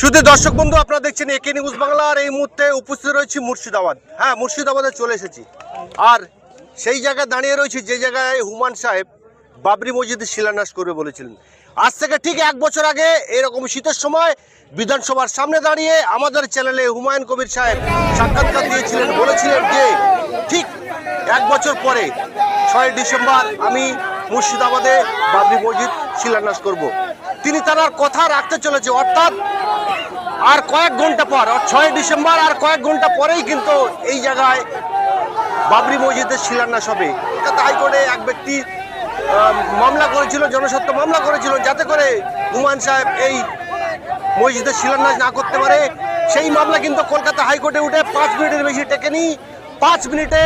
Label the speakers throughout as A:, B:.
A: শুধু দর্শক বন্ধু, আপনারা দেখছেন একে নিউজ বাংলার এই মুহূর্তে উপস্থিত রয়েছি মুর্শিদাবাদ। হ্যাঁ মুর্শিদাবাদে চলে এসেছি। আর সেই জায়গায় দাঁড়িয়ে রয়েছে, যে জায়গায় হুমান সাহেব বাবরি মসজিদের শিলান্যাস করবে বলেছিলেন। আজ থেকে ঠিক এক বছর আগে এরকম শীতের সময় বিধানসভার সামনে দাঁড়িয়ে আমাদের চ্যানেলে হুমায়ুন কবির সাহেব সাক্ষাৎকার দিয়েছিলেন, বলেছিলেন যে ঠিক এক বছর পরে, ছয় ডিসেম্বর, আমি মুর্শিদাবাদে বাবরি মসজিদ শিলান্যাস করব। তিনি তার কথা রাখতে চলেছে, অর্থাৎ আর কয়েক ঘণ্টা পর ছয় ডিসেম্বর আর কয়েক ঘণ্টা পরেই কিন্তু এই জায়গায় বাবরি মসজিদের শিলান্যাস হবে। কলকাতা হাইকোর্টে এক ব্যক্তি মামলা করেছিল, জনস্বার্থ মামলা করেছিল, যাতে করে হুমায়ুন সাহেব এই মসজিদের শিলান্যাস না করতে পারে। সেই মামলা কিন্তু কলকাতা হাইকোর্টে উঠে পাঁচ মিনিটের বেশি টেকেনি। পাঁচ মিনিটে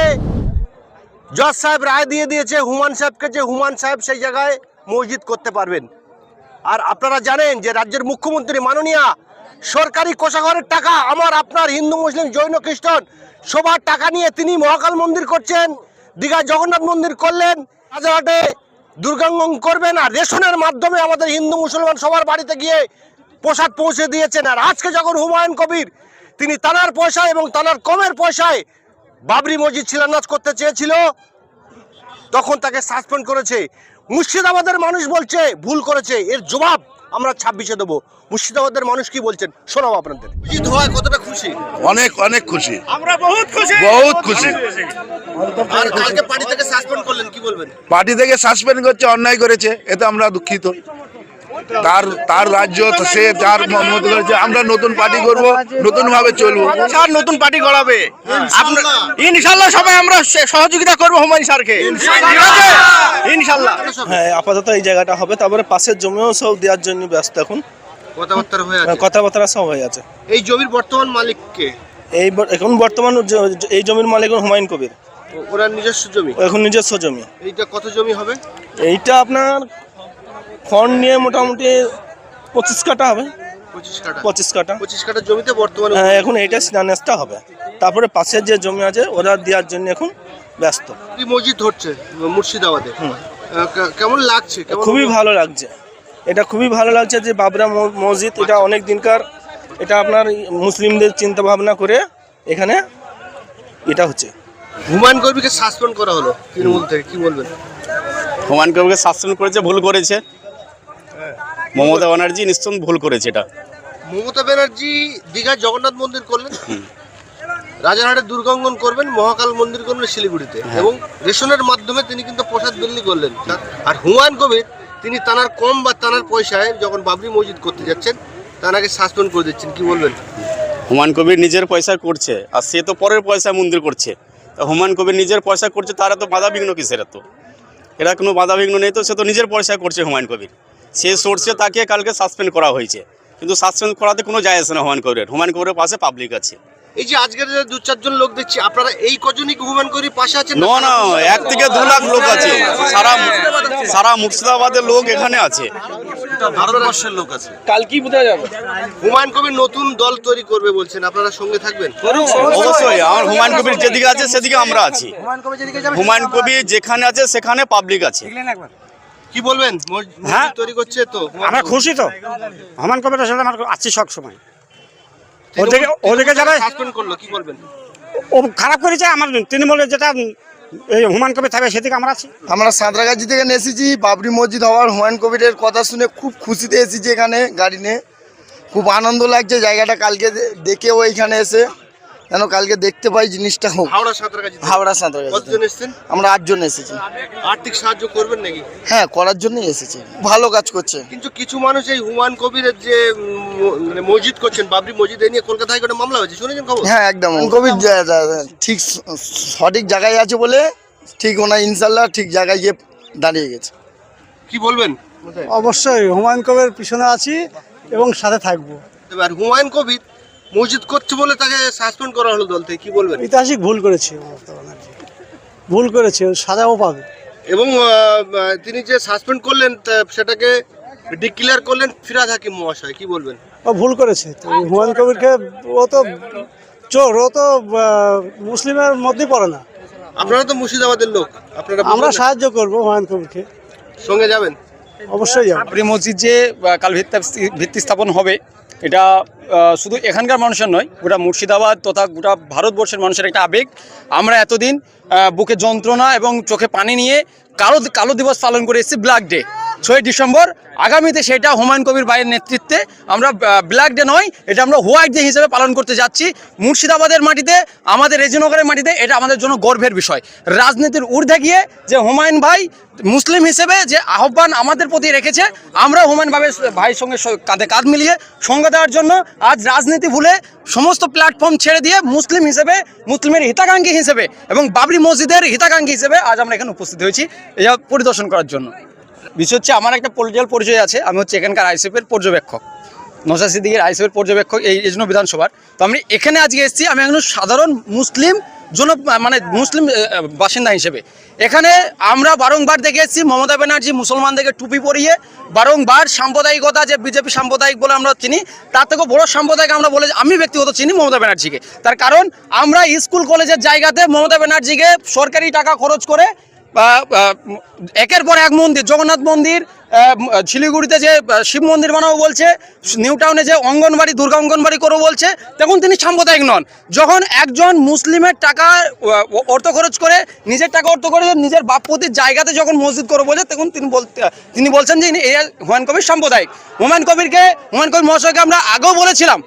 A: জজ সাহেব রায় দিয়ে দিয়েছে হুমান সাহেবকে যে হুমান সাহেব সেই জায়গায় মসজিদ করতে পারবেন। আর আপনারা জানেন যে রাজ্যের মুখ্যমন্ত্রী মাননীয়া সরকারি কোষাঘরের টাকা আমার আপনার হিন্দু, মুসলিম, জৈন, খ্রিস্টান, সবার টাকা নিয়ে তিনি মহাকাল মন্দির করছেন দীঘা জগন্নাথ মন্দির করলেন, রাজারহাটে দুর্গাঙ্গন করবেন আর রেশনের মাধ্যমে আমাদের হিন্দু, মুসলমান সবার বাড়িতে গিয়ে প্রসাদ পৌঁছে দিয়েছেন। আর আজকে যখন হুমায়ুন কবির, তিনি তানার পয়সায় এবং তানার কমের পয়সায় বাবরি মসজিদ শিলান্যাস করতে চেয়েছিল, তখন তাকে সাসপেন্ড করেছে। মুর্শিদাবাদের মানুষ বলছে, ভুল করেছে। এর জবাব আমরা ছাব্বিশে দেবো। মুর্শিদাবাদের মানুষ কি বলছেন? শোনাবো আপনাদের। জিত হওয়ায় কতটা খুশি?
B: অনেক অনেক খুশি।
C: আমরা বহুত খুশি।
B: বহুত খুশি।
A: আর কালকে পার্টি থেকে সাসপেন্ড করলেন কি বলবেন?
B: পার্টি থেকে সাসপেন্ড করছে অন্যায় করেছে এতে আমরা দুঃখিত। তার তার রাজ্য সে যার মতো করেছে আমরা নতুন পার্টি করব নতুন ভাবে চলবো।
C: স্যার নতুন পার্টি গড়াবে। ইনশাল্লাহ সবাই আমরা সহযোগিতা করব হুমায়ুন স্যারকে। ইনশাল্লাহ
D: হ্যাঁ আপাতত এই জায়গাটা হবে তারপরে পাশের জমিও সব দেওয়ার জন্য ব্যস্ত এখন।
A: কথাবার্তা হয়ে আছে?
D: কথাবার্তা সব হয়ে আছে।
A: এই জমির বর্তমান মালিককে
D: এই এখন বর্তমান এই জমির মালিক হুমায়ুন কবির।
A: ওরা নিজস্ব জমি?
D: এখন নিজস্ব জমি।
A: এইটা কত জমি হবে?
D: এইটা আপনার ফন্ড নিয়ে মোটামুটি পঁচিশ কাটা হবে।
A: পঁচিশ কাঠা।
D: পঁচিশ কাটা
A: জমিতে বর্তমানে
D: হ্যাঁ এখন এইটা শিলান্যাসটা হবে। তারপরে পাশের যে জমি আছে ওরা দেওয়ার জন্য এখন ব্যস্ত।
A: মসজিদ হচ্ছে মুর্শিদাবাদে। কেমন লাগছে?
D: খুবই ভালো লাগছে। এটা খুবই ভালো লাগছে যে বাবরা ম- মসজিদ এটা অনেক দিনকার এটা আপনার মুসলিমদের চিন্তা ভাবনা করে এখানে এটা হচ্ছে।
A: হুমায়ুন কবিকে সাসপেন্ড করা হলো তৃণমূল থেকে কি বলবেন?
E: হুমায়ুন কবিকে শাসন করেছে ভুল করেছে। মমতা ব্যানার্জি নিশ্চয় ভুল করেছে এটা।
A: মমতা ব্যানার্জি দীঘার জগন্নাথ মন্দির করলেন রাজারহাটে দুর্গাঙ্গন করবেন মহাকাল মন্দির করবেন শিলিগুড়িতে এবং রেশনের মাধ্যমে তিনি কিন্তু প্রসাদ বিল্লি করলেন। আর হুমায়ুন কবির তিনি তানার কম বা তানার পয়সায় যখন বাবরি মসজিদ করতে যাচ্ছেন তানাকে সাসপেন্ড করে দিচ্ছেন। কি বলবেন?
E: হুমায়ুন কবির নিজের পয়সা করছে, আর সে তো পরের পয়সা মন্দির করছে। হুমায়ুন কবির নিজের পয়সা করছে, তারা তো বাধা বিঘ্ন কিসের তো এরা কোনো বাধা বিঘ্ন নেই তো, সে তো নিজের পয়সা করছে হুমায়ুন কবির। সে সোর্সে তাকে কালকে সাসপেন্ড করা হয়েছে। কিন্তু সাসপেন্ড করাতে কোনো যায় আসে না হুমায়ুন কবিরের। হুমায়ুন কবিরের পাশে পাবলিক আছে।
A: এই যে আজকের যে দু চারজন লোক দেখছি আপনারা এই কজনই কি হুমায়ুন কবির পাশে আছেন
E: না না এক থেকে দু লাখ লোক আছে। সারা সারা মুর্শিদাবাদের লোক এখানে আছে।
A: ভারতবর্ষের লোক আছে।
D: কালকেই বোঝা যাবে?
A: হুমায়ুন কবির নতুন দল তৈরি করবে বলছেন আপনারা সঙ্গে থাকবেন?
E: অবশ্যই আমার হুমায়ুন কবির যেদিকে আছে সেদিকে আমরা আছি। হুমায়ুন কবির যেখানে আছে সেখানে পাবলিক আছে।
A: কি বলবেন?
F: হ্যাঁ।
A: তৈরি করছে তো?
F: আমরা খুশি তো। হমান কবিতার সাথে আমরা আছি সব সময়। ওদিকে ওদেরকে যারা
A: সাসপেন্ড করল কি বলবেন?
F: ও খারাপ করেছে আমার তৃণমূলের যেটা এই হুমান কবির থাকবে সেদিকে আমরা আছি।
G: আমরা সাঁতরাগাছি থেকে এসেছি বাবরি মসজিদ হওয়ার হুমায়ুন কবিরের কথা শুনে খুব খুশিতে এসেছি এখানে গাড়ি নিয়ে। খুব আনন্দ লাগছে জায়গাটা কালকে দেখেও এখানে এসে। যেন কালকে দেখতে পাই জিনিসটা হোক।
A: হাওড়া সাঁতরাগাছি
G: হাওড়া সাঁতরাগাছি
A: কতজন এসেছেন?
G: আমরা আটজন এসেছি।
A: আর্থিক সাহায্য করবেন নাকি?
G: হ্যাঁ করার জন্যই এসেছি। ভালো কাজ করছে।
A: কিন্তু কিছু মানুষ এই হুমায়ুন কবিরের যে মানে মসজিদ করছেন বাবরি মসজিদ নিয়ে কলকাতা হাইকোর্টে মামলা হয়েছে। শুনেছেন খবর?
G: হ্যাঁ একদম। কবির যা- যা- যা- ঠিক সঠিক জায়গায় আছে বলে ঠিক ওনার ইনশাল্লাহ ঠিক জায়গায় গিয়ে দাঁড়িয়ে গেছে।
A: কি বলবেন?
H: অবশ্যই হুমায়ুন কবির পিছনে আছি এবং সাথে থাকব।
A: এবার হুমায়ুন কবির মসজিদ করছে বলে তাকে সাসপেন্ড করা হলো দল থেকে কি বলবেন?
H: ঐতিহাসিক ভুল করেছে মমতা ব্যানার্জি ভুল করেছে ও সাজাও পাবে।
A: এবং আহ, তিনি যে সাসপেন্ড করলেন তা- সেটাকে ডিক্লেয়ার করলেন ফিরাদ হাকিম মহাশয় কি বলবেন?
H: ও ভুল করেছে। তো হুমায়ুন কবিরকে ও তো চোর ও তো আহ, মুসলিমের মধ্যে পড়ে না।
A: আপনারা তো মুর্শিদাবাদের লোক আপনারা
H: আমরা
A: বুঝবেন
H: সাহায্য করব হুমায়ুন কবিরকে।
A: সঙ্গে যাবেন?
H: অবশ্যই যাব।
I: বাবরি মসজিদ যে আহ, কাল ভিত্তি ভিত্তি স্থাপন হবে।
F: এটা শুধু এখানকার মানুষের নয়, গোটা মুর্শিদাবাদ তথা গোটা ভারতবর্ষের মানুষের একটা আবেগ। আমরা এতদিন বুকে যন্ত্রণা এবং চোখে পানি নিয়ে কালো কালো দিবস পালন করে এসেছি, ব্ল্যাক ডে। ছয় ডিসেম্বর, আগামীতে সেটা হুমায়ুন কবির ভাইয়ের নেতৃত্বে আমরা ব্ল্যাক ডে নয়, এটা আমরা হোয়াইট ডে হিসেবে পালন করতে যাচ্ছি। মুর্শিদাবাদের মাটিতে, আমাদের রেজিনগরের মাটিতে, এটা আমাদের জন্য গর্বের বিষয়। রাজনীতির ঊর্ধ্বে গিয়ে যে হুমায়ুন ভাই মুসলিম হিসেবে যে আহ্বান আমাদের প্রতি রেখেছে, আমরা হুমায়ুন ভাইয়ের ভাইয়ের সঙ্গে কাঁধে কাঁধ মিলিয়ে সঙ্গ দেওয়ার জন্য আজ রাজনীতি ভুলে সমস্ত প্ল্যাটফর্ম ছেড়ে দিয়ে মুসলিম হিসেবে, মুসলিমের হিতাকাঙ্ক্ষী হিসেবে এবং বাবরি মসজিদের হিতাকাঙ্ক্ষী হিসেবে আজ আমরা এখানে উপস্থিত হয়েছি। এটা পরিদর্শন করার জন্য। বিষয় হচ্ছে আমার একটা পলিটিক্যাল পরিচয় আছে, আমি হচ্ছে এখানকার আইসিএফের পর্যবেক্ষক। নজর সিদ্দিকের আইসিএফের পর্যবেক্ষক এই জন্য বিধানসভার। তো আমি এখানে আজকে এসেছি, আমি একজন সাধারণ মুসলিম জন মানে মুসলিম বাসিন্দা হিসেবে। এখানে আমরা বারংবার দেখে এসেছি, মমতা ব্যানার্জি মুসলমানদেরকে টুপি পরিয়ে বারংবার সাম্প্রদায়িকতা, যে বিজেপি সাম্প্রদায়িক বলে আমরা চিনি, তার থেকেও বড় সাম্প্রদায়িক আমরা বলে আমি ব্যক্তিগত চিনি মমতা ব্যানার্জিকে। তার কারণ, আমরা স্কুল, কলেজের জায়গাতে মমতা ব্যানার্জিকে সরকারি টাকা খরচ করে একের পর এক মন্দির, জগন্নাথ মন্দির শিলিগুড়িতে যে শিব মন্দির বানাবো বলছে, নিউ টাউনে যে অঙ্গনবাড়ি, দুর্গা অঙ্গনবাড়ি করব বলছে তখন তিনি সাম্প্রদায়িক নন। যখন একজন মুসলিমের টাকা অর্থ খরচ করে, নিজের টাকা অর্থ করে নিজের বাপপতির জায়গাতে যখন মসজিদ করব বলছে, তখন তিনি বলতে, তিনি বলছেন যে এই, হুমায়ুন কবির সাম্প্রদায়িক। হুমায়ুন কবিরকে, হুমায়ুন কবির মহাশয়কে আমরা আগেও বলেছিলাম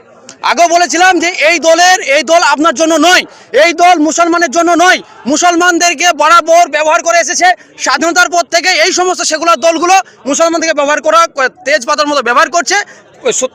F: আগেও বলেছিলাম যে এই দলের, এই দল আপনার জন্য নয়, এই দল মুসলমানের জন্য নয়। মুসলমানদেরকে বরাবর ব্যবহার করে এসেছে। স্বাধীনতার পর থেকে এই সমস্ত সেগুলোর দলগুলো মুসলমানদেরকে ব্যবহার করা, তেজপাতার মতো ব্যবহার করছে।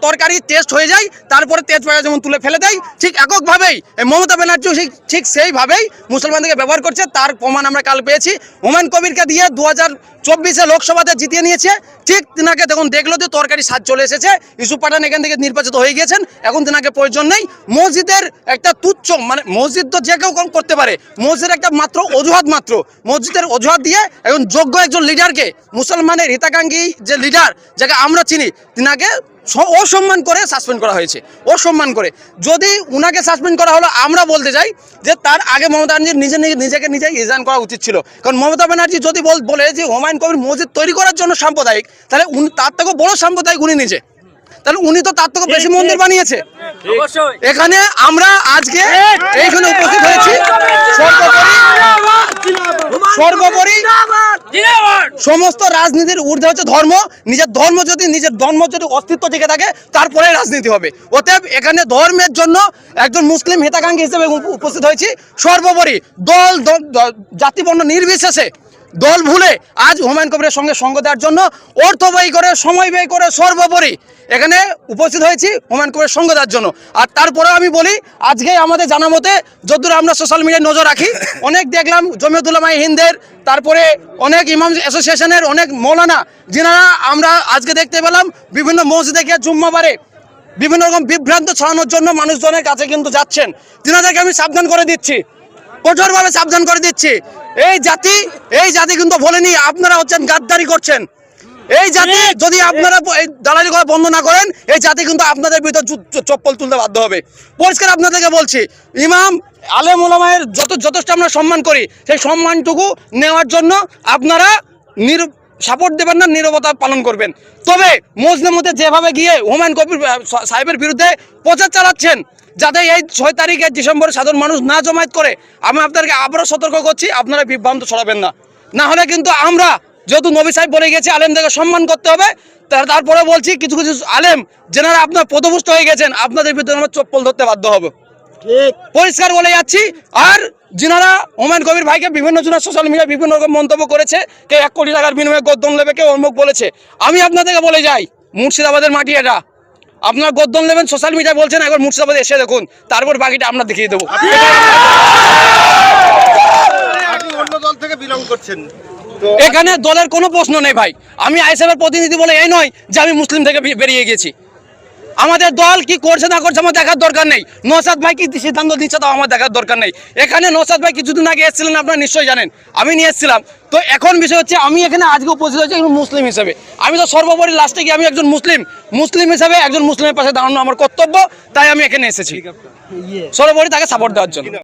F: তরকারি টেস্ট হয়ে যায়, তারপরে তেজপাতা যেমন তুলে ফেলে দেয়, ঠিক এককভাবেই মমতা ব্যানার্জিও ঠিক ঠিক সেইভাবেই মুসলমানদেরকে ব্যবহার করছে, তার প্রমাণ আমরা কাল পেয়েছি। হুমায়ুন কবিরকে দিয়ে দু হাজার চব্বিশে লোকসভাতে জিতিয়ে নিয়েছে, ঠিক তিনাকে দেখুন, দেখল যে তরকারি স্বাদ চলে এসেছে ইউসুফ পাঠান এখান থেকে নির্বাচিত হয়ে গিয়েছেন, এখন তিনাকে প্রয়োজন নেই। মসজিদের একটা তুচ্ছ মানে মসজিদ তো যে কেউ কম করতে পারে, মসজিদের একটা মাত্র অজুহাত মাত্র, মসজিদের অজুহাত দিয়ে এখন যোগ্য একজন লিডারকে মুসলমানের হিতাকাঙ্ক্ষী যে লিডার যাকে আমরা চিনি, তিনাকে অসম্মান করে সাসপেন্ড করা হয়েছে। অসম্মান করে। যদি উনাকে সাসপেন্ড করা হলো, আমরা বলতে চাই যে তার আগে মমতা ব্যানার্জি নিজে নিজে- নিজেকে নিজে ইজান করা উচিত ছিল। কারণ মমতা ব্যানার্জি যদি বল যে হুমায়ুন কবির মসজিদ তৈরি করার জন্য সাম্প্রদায়িক, তাহলে তার থেকেও বড় সাম্প্রদায়িক উনি নিজে। তাহলে উনি তো তার থেকে বেশি মন্দির বানিয়েছে। এখানে আমরা আজকে এইখানে উপস্থিত হয়েছি। সর্বোপরি সমস্ত রাজনীতির ঊর্ধ্বে হচ্ছে ধর্ম। নিজের ধর্ম যদি নিজের ধর্ম যদি অস্তিত্ব টিকে থাকে তারপরে রাজনীতি হবে। অতএব এখানে ধর্মের জন্য একজন মুসলিম হিতাকাঙ্ক্ষী হিসেবে উপস্থিত হয়েছি। সর্বোপরি দল জাতিবর্ণ নির্বিশেষে দল ভুলে আজ হুমায়ুন কবিরের সঙ্গে সঙ্গ দেওয়ার জন্য অর্থ ব্যয় করে, সময় ব্যয় করে সর্বোপরি এখানে উপস্থিত হয়েছি হুমায়ুন কবিরের সঙ্গ দেওয়ার জন্য। আর তারপরে আমি বলি আজকে আমাদের জানা মতে যতদূর আমরা সোশ্যাল মিডিয়ায় নজর রাখি, অনেক দেখলাম জমিয়তুল্লামাই হিন্দের, তারপরে অনেক ইমাম অ্যাসোসিয়েশনের অনেক মৌলানা, যিনারা আমরা আজকে দেখতে পেলাম বিভিন্ন মসজিদে গিয়ে জুম্মাবারে বিভিন্ন রকম বিভ্রান্ত ছড়ানোর জন্য মানুষজনের কাছে কিন্তু যাচ্ছেন। তিনাদেরকে আমি সাবধান করে দিচ্ছি। কঠোরভাবে সাবধান করে দিচ্ছি। এই জাতি এই জাতি কিন্তু বলেনি আপনারা হচ্ছেন গাদ্দারি করছেন। এই জাতি যদি আপনারা দালালি করা বন্ধ না করেন এই জাতি কিন্তু আপনাদের ভিতর চপ্পল তুলতে বাধ্য হবে। পরিষ্কার আপনাদেরকে বলছি ইমাম আলেম ওলামায়ের যত যথেষ্ট আমরা সম্মান করি সেই সম্মানটুকু নেওয়ার জন্য আপনারা নির সাপোর্ট দেবেন না নীরবতা পালন করবেন। তবে মধ্যে যেভাবে গিয়ে হুমায়ুন কবির সাহেবের বিরুদ্ধে প্রচার চালাচ্ছেন যাতে এই ছয় তারিখে ডিসেম্বরে সাধারণ মানুষ না জমায়েত করে আমি আপনাদেরকে আবারও সতর্ক করছি আপনারা বিভ্রান্ত ছড়াবেন না। না হলে কিন্তু আমরা যেহেতু নবী সাহেব বলে গেছে আলেমদেরকে সম্মান করতে হবে তার- তারপরে বলছি কিছু কিছু আলেম যেনারা আপনার পদভুষ্ট হয়ে গেছেন আপনাদের বিরুদ্ধে আমরা চপ্পল ধরতে বাধ্য হব। পরিষ্কার বলে যাচ্ছি আর যিনারা হুমায়ুন কবির ভাইকে বিভিন্ন জন সোশ্যাল মিডিয়ায় বিভিন্ন রকম মন্তব্য করেছে কেউ এক কোটি টাকার বিনিময়ে গদ্দন নেবে কেউ অমুক বলেছে। আমি আপনাদেরকে বলে যাই মুর্শিদাবাদের মাটি এটা। আপনার গদ্দন নেবেন সোশ্যাল মিডিয়ায় বলছেন একবার মুর্শিদাবাদে এসে দেখুন তারপর বাকিটা আমরা দেখিয়ে দেবো।
A: আপনি অন্য দল থেকে বিলং করছেন।
F: এখানে দলের কোনো প্রশ্ন নেই ভাই। আমি আইসিএফের প্রতিনিধি বলে এই নয় যে আমি মুসলিম থেকে বেরিয়ে গেছি। আমাদের দল কি করছে না করছে আমার দেখার দরকার নেই। নসাদ ভাই কি সিদ্ধান্ত দিচ্ছে তাও আমার দেখার দরকার নেই। এখানে নসাদ ভাই কিছুদিন আগে এসেছিলেন আপনারা নিশ্চয়ই জানেন। আমি নিয়ে এসেছিলাম। তো এখন বিষয় হচ্ছে আমি এখানে আজকে উপস্থিত হয়েছি একজন মুসলিম হিসেবে। আমি তো সর্বোপরি লাস্টে গিয়ে আমি একজন মুসলিম। মুসলিম হিসেবে একজন মুসলিমের পাশে দাঁড়ানো আমার কর্তব্য তাই আমি এখানে এসেছি। সর্বোপরি তাকে সাপোর্ট দেওয়ার জন্য।